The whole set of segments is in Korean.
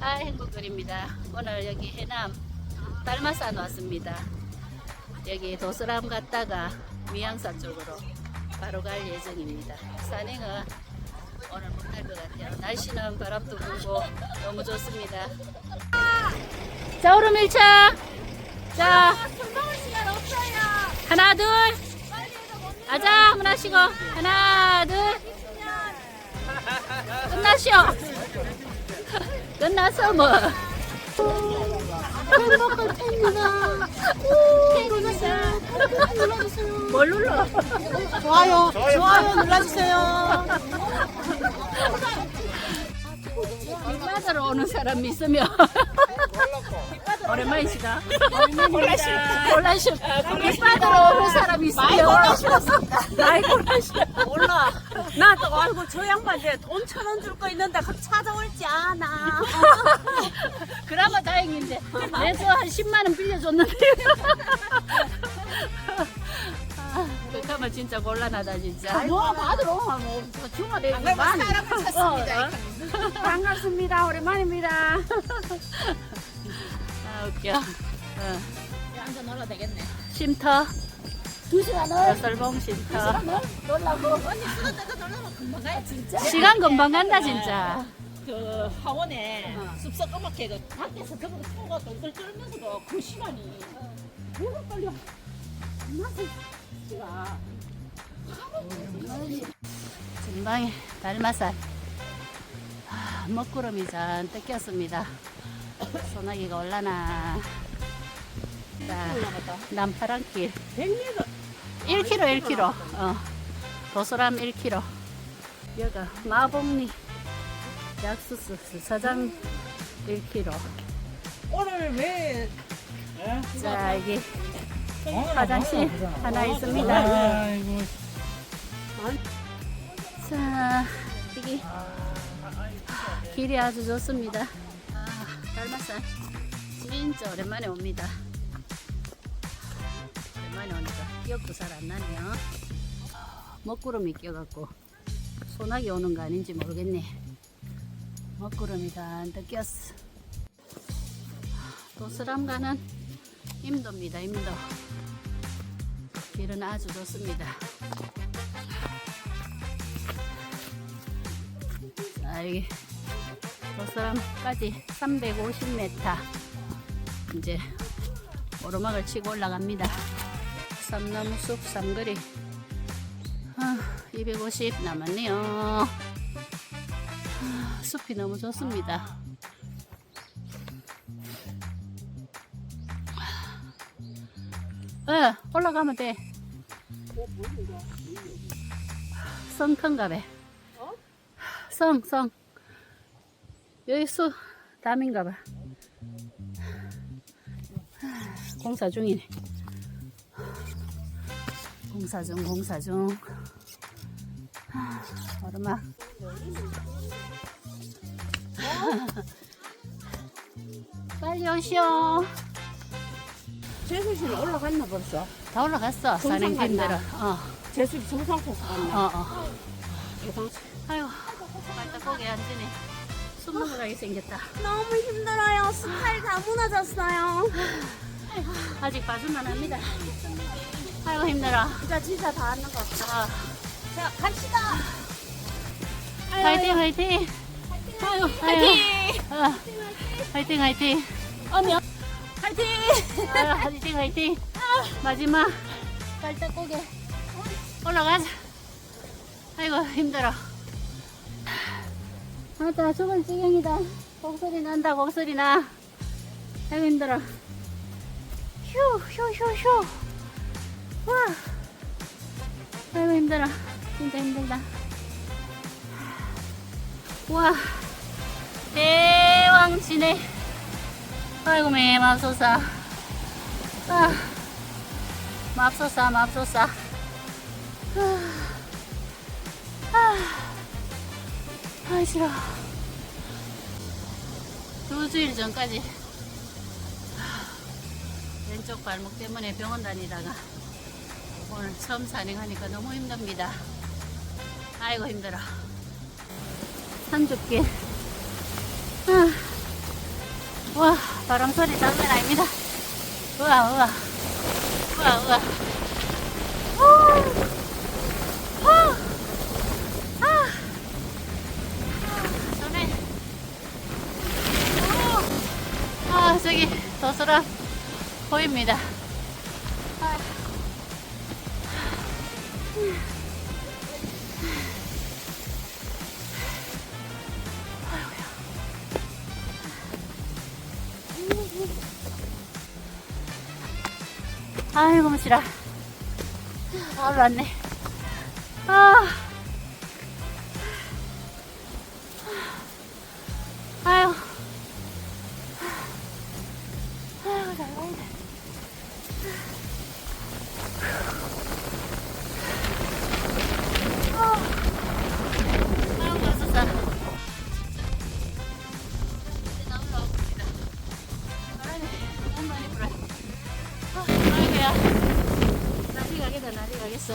아 행복글입니다. 오늘 여기 해남 달마산 왔습니다. 여기 도스람 갔다가 미양산 쪽으로 바로 갈 예정입니다. 산행은 오늘 못할 것 같아요. 날씨는 바람도 불고 너무 좋습니다. 자 오름 1차 자 하나 둘 아자 한번 하시고 하나 둘 끝나시오 끝났어 뭐 행복한 팬입니다. 눌러주세요. 뭘 눌러 좋아요. 좋아요 눌러주세요. 빅마드로 오는 사람 있으면 오랜만이시다 콜라십 빅마드로 오는 사람 있으면 많이 콜라십 몰라. 나도 아이고 저 양반들 돈천 원 줄 거 있는데 그 찾아올지 않아. 그나마 다행인데 내서 한 10만 원 빌려줬는데 그러면 진짜 곤란하다 진짜 뭐 받으러 뭐 주말에 많이 사람을 찾습니다. 반갑습니다. 오랜만입니다. 아 웃겨 어. 앉아 놀아 되겠네. 쉼터 두 시간을 썰봉 놀라고. 언니 수다 금방 진짜. 시간 금방 간다 진짜. 그 하원에 숲속 음악회 그 밖에서 저거 추가 돌돌 떨면서도 그 시간이. 뭐가 빨리 만나서 시가 전방에 달마산 아, 먹구름이 잔뜩 꼈습니다. 소나기가 올라나. 자, 남파랑길. 100m 1km 1km 어. 도소람 1km 여가 마봉리 약수스 사장 1km 오늘 왜자 여기 화장실 하나 있습니다. 아이고. 자, 여기 길이 아주 좋습니다. 아, 달마산 진짜 오랜만에 옵니다. 오랜만에 오니까 기억도 잘 안 나네요. 먹구름이 껴갖고 소나기 오는 거 아닌지 모르겠네. 먹구름이 단뜩 꼈어. 도스람 가는 임도입니다, 임도. 길은 아주 좋습니다. 자, 여기 도스람까지 350m 이제 오르막을 치고 올라갑니다. 삼나무숲 삼거리 아, 250 남았네요. 아, 숲이 너무 좋습니다. 예, 올라가면 돼. 성큰가 봐. 성, 성. 여기 수 담인가 봐. 공사 중이네. 공사 중, 공사 중. 하, 오르막. 빨리 오시오. 재수씨는 올라갔나 벌써? 다 올라갔어, 산행팀들은. 어, 재수씨 정상 코스 갔나? 어, 어. 아유, 빨리 거기 앉으네. 숨 넘어가게 생겼다. 너무 힘들어요. 스타일 다 무너졌어요. 아직 봐주만 합니다. 아이고, 힘들어. 진짜 진짜 다 하는 것 같아. 아, 자 갑시다. 화이팅, 화이팅. 아이고, 화이팅. 어, 화이팅, 화이팅. 언니 파이팅. 아, 화이팅, 화이팅. 마지막. 깔딱고개. 올라가자. 아이고, 힘들어. 맞다, 저번 지경이다. 곡소리 난다, 곡소리 나. 아이고, 힘들어. 휴, 휴, 휴, 휴. 와. 아이고, 힘들어. 진짜 힘들다. 와. 대왕지네. 아이고, 매, 맙소사. 아. 맙소사, 맙소사. 아. 아. 아, 싫어. 두 주일 전까지 왼쪽 발목 때문에 병원 다니다가 오늘 처음 산행하니까 너무 힘듭니다. 아이고 힘들어. 산죽길. 아, 와, 바람 소리 장난 아닙니다. 우와, 우와. 우와, 우와. 아. 우, 아, 저기, 도스라 보입니다. 아이고, 무시라. 아, 올랐네. 아. 날이 가겠어.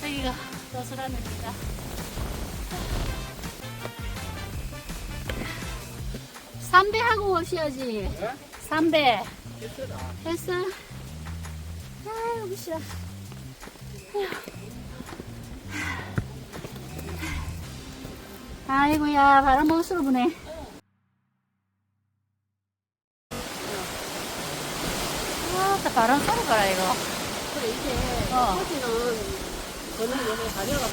저기가 도스라입니다. 삼배 하고 오셔야지. 삼배. 했어? 아이고, 싫어. 아이고야, 바람 먹을수록 부네. 아, 나 바람 쏘는 거라, 이거. 이게 어. 토지는 저는 여기 가려가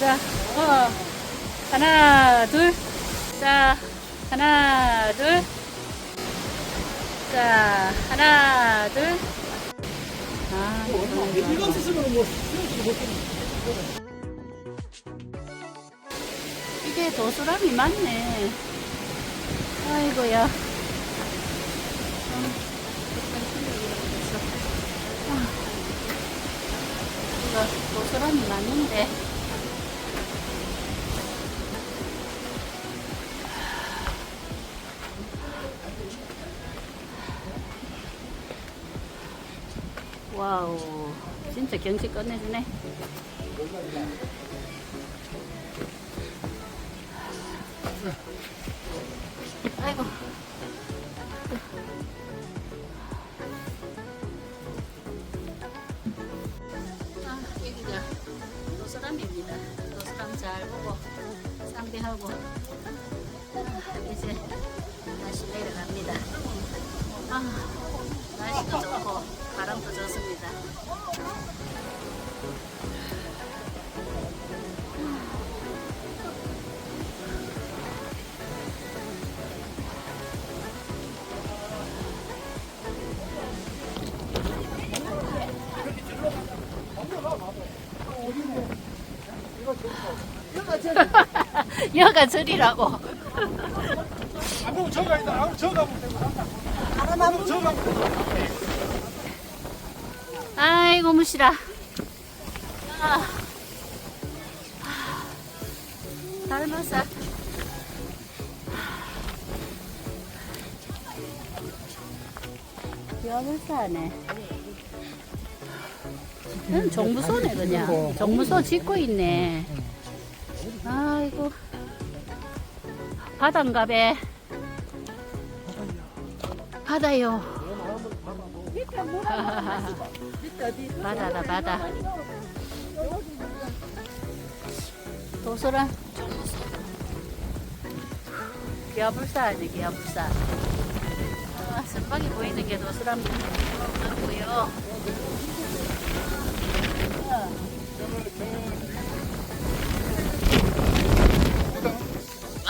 자, 어. 하나, 둘. 자, 하나, 둘. 자, 하나, 둘. 아, 이거 없으면 뭐 수영지도 못 이게 도수람이 많네. 아이고야. 아, 도수람이 많은데. 와우, 진짜 경치 끝내주네. 아이고. 아, 여기가 노스람입니다. 노스람 잘 보고 상대하고 아, 이제 다시 내려갑니다. 아, 날씨도 좋고 바람도 좋습니다. 여가 저리라고. 아무 저가 있다. 아무 저가 못 되고. 아무 저가 못 되고. 아이고 무시라. 아. 닮았어. 뼈를 싸네. 그냥 정무소네 그냥. 정무소 짓고 있네. 아이고. 바다인가 배. 바다요. 바다다 바다. 도서란 기아불사 아니 기아불사. 아, 선박이 보이는 게 도서란 맞고요.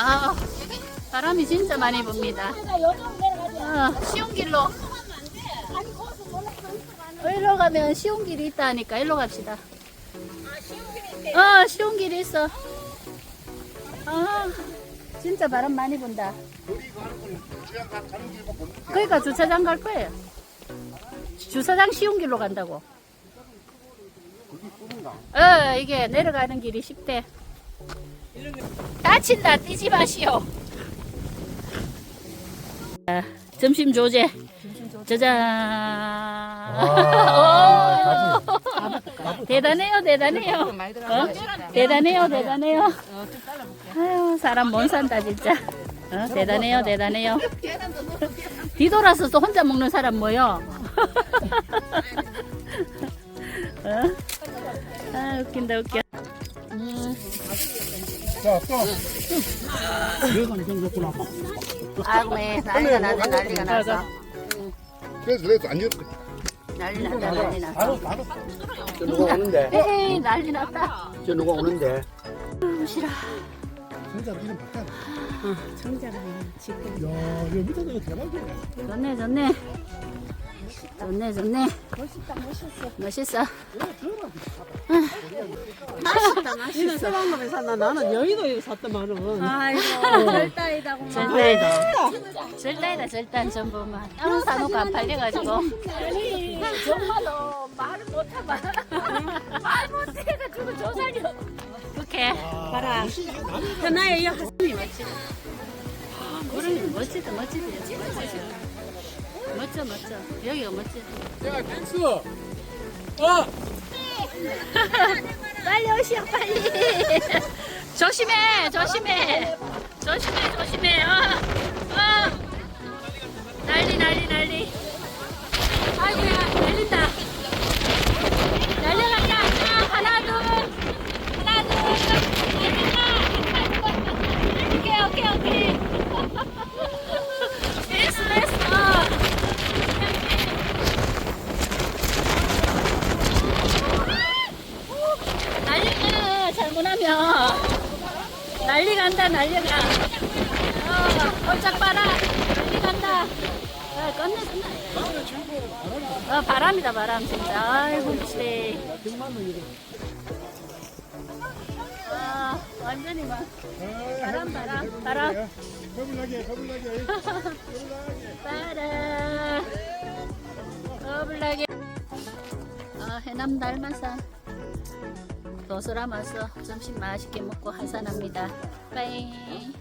아, 바람이 진짜 많이 붑니다. 어, 쉬운 길로. 일로 가면 쉬운 길이 있다니까 일로 갑시다. 어, 쉬운 길이 있어. 아, 진짜 바람 많이 분다. 그러니까 주차장 갈 거예요. 주차장 쉬운 길로 간다고. 어, 이게 내려가는 길이 쉽대. 다친다, 뛰지 마시오. 점심 조제. 짜잔. 대단해요, 대단해요. 어? 대단해요, 대단해요. 아유, 사람 못 산다, 진짜. 어? 대단해요, 대단해요. 뒤돌아서 또 혼자 먹는 사람 뭐요? 어? 아, 웃긴다, 웃겨. 음. 아이고, 매 난리가 나네, 난리가 났어. 그래서 그래도 안 였어. 난리 났다, 난리 났어. 저 누가 오는데? 에이, 난리 났다. 저 누가 오는데? 싫어. 진짜 이름 바꿔. 정자가 지금. 야, 여기 밑에도 이거 대박이네. 좋네, 좋네. 좋네, 좋네. 멋있다, 멋있어. 멋있어. 이는 서방놈에 산다. 나는 여의도에 샀더만은. 아이고, 절다이다구만. 절다이다. 절다이다, 절단 전부만. 다른 사놓고 안 팔려가지고. 아니, 정말로 말을 못하면. 말 못해가지고 조사료. 그렇게. 봐라. 하나에 여 그러면 멋지다, 멋지다. 멋져, 멋져. 여기가 멋지다. 야, 갱수. 어! 빨리 오시오, 빨리. 조심해, 조심해. 조심해, 조심해. 어, 어. 난리, 난리, 난리. 아이고야, 날린다. 날려간다. 자, 하나, 둘. 하나, 둘. 오케이, 오케이, 오케이. 됐어, 됐어. 난리가 잘못하면 난리 간다 난리 가 어 깜짝 봐라. 난리 간다. 어, 끝내 끝내 어 바람이다 바람 진짜. 아이고 미치네. 아 완전히 막 바람 바람 바람. 겁을 나게, 겁을 나게. 바람. 거블나게. 아 해남 달마산 도스람 와서 점심 맛있게 먹고 하산합니다. 빠이.